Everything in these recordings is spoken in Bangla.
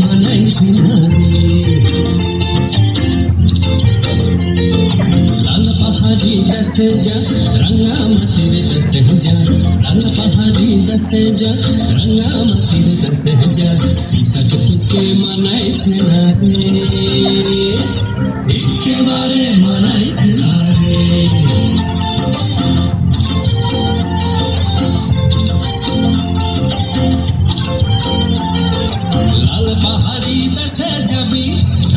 মানাইছে না রে লাল পাহাড়ি দশে যা, রঙা মাটির দশে যা। লাল পাহাড়ি দশে যা, রঙা মাটির দশে যা। পিতাক তোকে মানাইছে না রে। একেবারে যাবি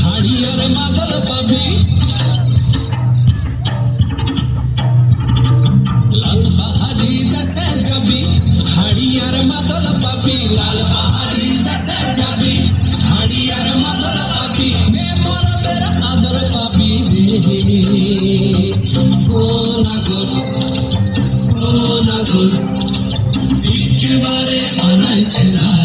হাড়িয়ার মাদল পাবি লাল পাহাড়ি দেশে যাবি হাড়িয়ার মাদল পাবি লাল পাহাড়ি দেশে যাবি হাড়িয়ার মাদল পাবি মে মরবের আদর পাবি ও নাগর ও নাগর মানাইছে না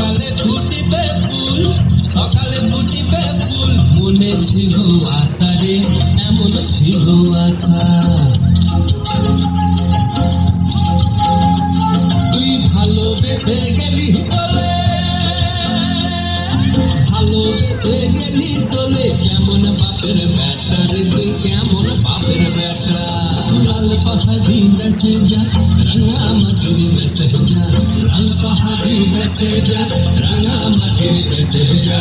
সকালে ফুটিবে ফুল, সকালে ফুটিবে ফুল, মনে ছিল আশা রে, এমন ছিল আশা। তুই ভালোবেসে গেলি বলে ভালোবেসে গেলি চলে, কেমন বাপের ব্যাটার তুই কেমন বাপের ব্যাটা। লাল পাহাড়ি দেশে যা পাহাড়ি দেশে যা রঙা মাটির দেশে যা